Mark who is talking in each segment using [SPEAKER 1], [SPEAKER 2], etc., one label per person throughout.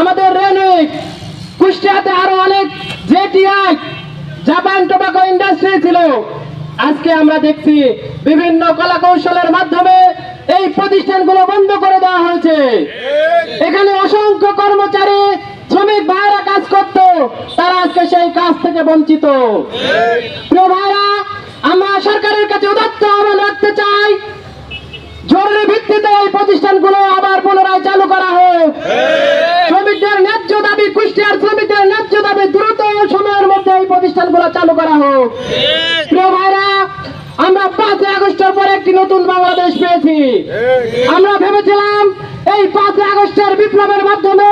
[SPEAKER 1] আমাদের রেনিক কুষ্টিয়াতে আরও অনেক জেটিআই, জাপান টোবাকো ইন্ডাস্ট্রি ছিল। আজকে আমরা দেখছি বিভিন্ন কলা কৌশলের মাধ্যমে এই প্রতিষ্ঠানগুলো বন্ধ করে দেওয়া হয়েছে। এখানে অসংখ্য কর্মচারী, শ্রমিক ভাইরা কাজ করত, তারা আজকে সেই কাজ থেকে বঞ্চিত। ভাইরা, আমরা সরকারের কাছে উদাত্ত আহ্বান রাখতে চাই, জরুরি ভিত্তিতে এই প্রতিষ্ঠানগুলো সময়ের মধ্যে এই প্রতিষ্ঠানগুলো চালু করা হোক। প্রিয় ভাইরা আমরা পাঁচই আগস্টের পরে একটি নতুন বাংলাদেশ পেয়েছি। আমরা ভেবেছিলাম এই পাঁচই আগস্টের বিপ্লবের মাধ্যমে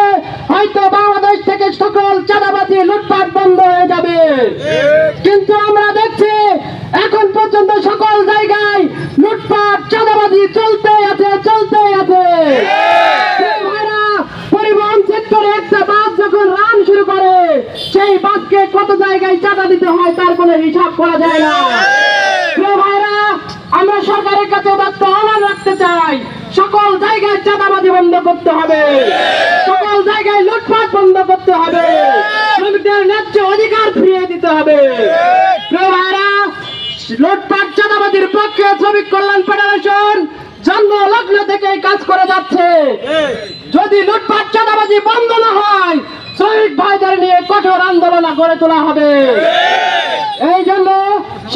[SPEAKER 1] হয়তো বাংলাদেশ থেকে সকল চাঁদাবাজি লুটপাট বন্ধ হয়ে যাবে। কিন্তু আমরা দেখছি এখন পর্যন্ত সকল জায়গায় লুটপাট চাঁদাবাজি চলতে আছে চলতে আছে। পরিবহন সেক্টরে একটা বাস যখন করে সেই বাসকে কত জায়গায় চাঁদা দিতে হয় তার কোনো হিসাব করা যায় না। ভাইরা আমরা সরকারের কাছে আহ্বান রাখতে চাই সকল জায়গায় চাঁদাবাজি বন্ধ করতে হবে। সকল জায়গায় লুটপাট বন্ধ করতে হবে। শ্রমিকদের ন্যায্য অধিকার ফিরিয়ে দিতে হবে। ভাইরা লুটপাট চাঁদাবাজির পক্ষে শ্রমিক কল্যাণ ফেডারেশন জন্ম লগ্ন থেকে কাজ করে যাচ্ছে। যদি লুটপাট চাঁদাবাজি বন্ধ না হয় শ্রমিক ভাইদের নিয়ে কঠোর আন্দোলন গড়ে তোলা হবে। এই জন্য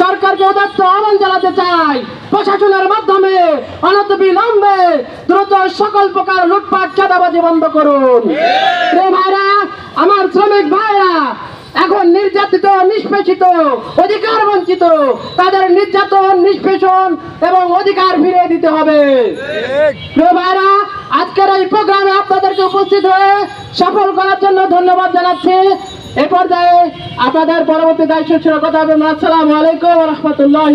[SPEAKER 1] সরকারকে উদাত্ত আহ্বান জানাতে চাই। প্রশাসনের মাধ্যমে অনত বিলম্বে দ্রুত সকল প্রকার লুটপাট চাঁদাবাজি বন্ধ করুন। ভাইরা আমার শ্রমিক ভাইরা এখন নির্যাতিত নিষ্পেষিত অধিকার বঞ্চিত তাদের নির্যাতন নিষ্পেষণ এবং অধিকার ফিরিয়ে দিতে হবে। প্রিয় ভাইরা আজকের এই প্রোগ্রামে আপনাদেরকে উপস্থিত হয়ে সফল করার জন্য ধন্যবাদ জানাচ্ছি। এ পর্যায়ে আপনাদের পরবর্তী দায়িত্ব ছিল কথা হবে। আসসালামু আলাইকুম রহমতুল্লাহ